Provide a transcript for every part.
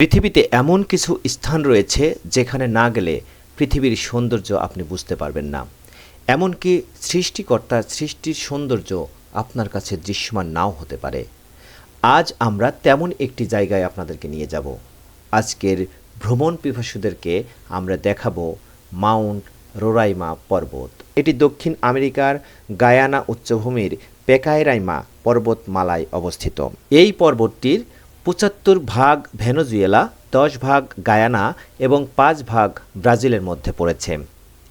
পৃথিবীতে এমন কিছু স্থান রয়েছে যেখানে না গেলে পৃথিবীর সৌন্দর্য আপনি বুঝতে পারবেন না। এমনকি সৃষ্টিকর্তার সৃষ্টির সৌন্দর্য আপনার কাছে দৃশ্যমান নাও হতে পারে। আজ আমরা তেমন একটি জায়গায় আপনাদেরকে নিয়ে যাব। আজকের ভ্রমণ পিপাসুদেরকে আমরা দেখাবো মাউন্ট রোরাইমা পর্বত। এটি দক্ষিণ আমেরিকার গায়ানা উচ্চভূমির পেকায়রাইমা পর্বতমালায় অবস্থিত। এই পর্বতটির পঁচাত্তর ভাগ ভেনেজুয়েলা, দশ ভাগ গায়ানা এবং পাঁচ ভাগ ব্রাজিলের মধ্যে পড়েছে।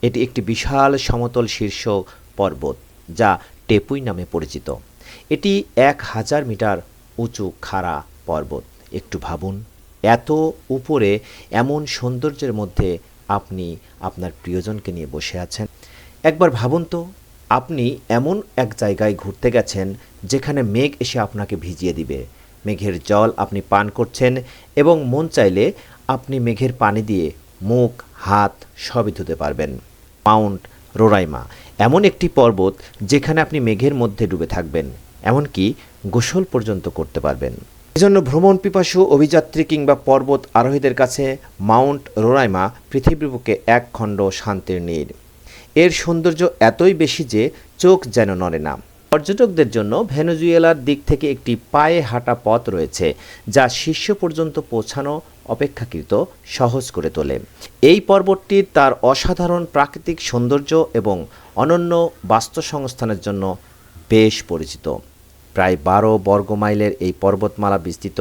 এটি একটি বিশাল সমতল শীর্ষ পর্বত, যা টেপুই নামে পরিচিত। এটি এক হাজার মিটার উঁচু খাড়া পর্বত। একটু ভাবুন, এত উপরে এমন সৌন্দর্যের মধ্যে আপনি আপনার প্রিয়জনকে নিয়ে বসে আছেন? একবার ভাবুন তো, আপনি এমন এক জায়গায় ঘুরতে গেছেন যেখানে মেঘ এসে আপনাকে ভিজিয়ে দিবে। মেঘের জল আপনি পান করছেন এবং মন চাইলে আপনি মেঘের পানি দিয়ে মুখ, হাত সবই ধুতে পারবেন। মাউন্ট রোরাইমা এমন একটি পর্বত যেখানে আপনি মেঘের মধ্যে ডুবে থাকবেন, এমনকি গোসল পর্যন্ত করতে পারবেন। এজন্য ভ্রমণ পিপাসু, অভিযাত্রী কিংবা পর্বত আরোহীদের কাছে মাউন্ট রোরাইমা পৃথিবীর বুকে এক খণ্ড শান্তির নীড় এর সৌন্দর্য এতই বেশি যে চোখ যেন নড়ে না। পর্যটকদের জন্য ভেনেজুয়েলার দিক থেকে একটি পায়ে হাঁটা পথ রয়েছে, যা শীর্ষ পর্যন্ত পৌঁছানো অপেক্ষাকৃত সহজ করে তোলে। এই পর্বতটি তার অসাধারণ প্রাকৃতিক সৌন্দর্য এবং অনন্য বাস্তুসংস্থানের জন্য বেশ পরিচিত। প্রায় বারো বর্গ মাইলের এই পর্বতমালা বিস্তৃত,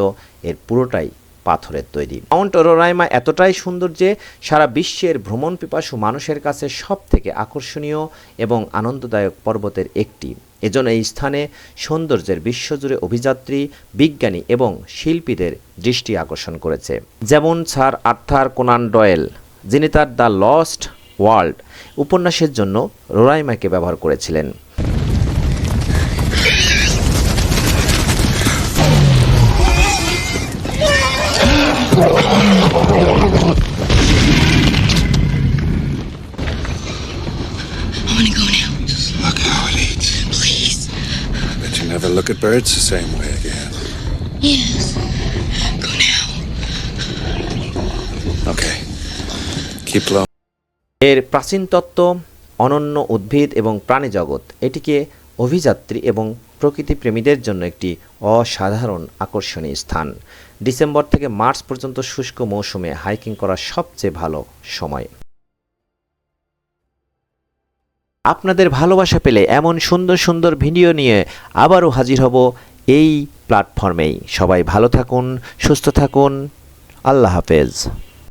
এর পুরোটাই পাথরের তৈরি। মাউন্ট রোরাইমা এতটাই সুন্দর যে সারা বিশ্বের ভ্রমণ পিপাসু মানুষের কাছে সব থেকে আকর্ষণীয় এবং আনন্দদায়ক পর্বতের একটি। এজন্য এই স্থানে সৌন্দর্যের বিশ্বজুড়ে অভিযাত্রী, বিজ্ঞানী এবং শিল্পীদের দৃষ্টি আকর্ষণ করেছে। যেমন স্যার আর্থার কোনান ডয়েল, যিনি তার দ্য লস্ট ওয়ার্ল্ড উপন্যাসের জন্য রোরাইমাকে ব্যবহার করেছিলেন। I want to go now. Just look how it eats. Please. Bet you never look at birds the same way again. Yes. Go now. Okay. Keep low. এর প্রাচীন তত্ত্ব অনন্য উদ্ভিদ এবং প্রাণী জগৎ এটিকে অভিযাত্রী এবং প্রকৃতিপ্রেমীদের জন্য একটি অসাধারণ আকর্ষণীয় স্থান। ডিসেম্বর থেকে মার্চ পর্যন্ত শুষ্ক মৌসুমে হাইকিং করার সবচেয়ে ভালো সময়। আপনাদের ভালোবাসা পেলে এমন সুন্দর সুন্দর ভিডিও নিয়ে আবারও হাজির হব এই প্ল্যাটফর্মেই। সবাই ভালো থাকুন, সুস্থ থাকুন। আল্লাহ হাফেজ।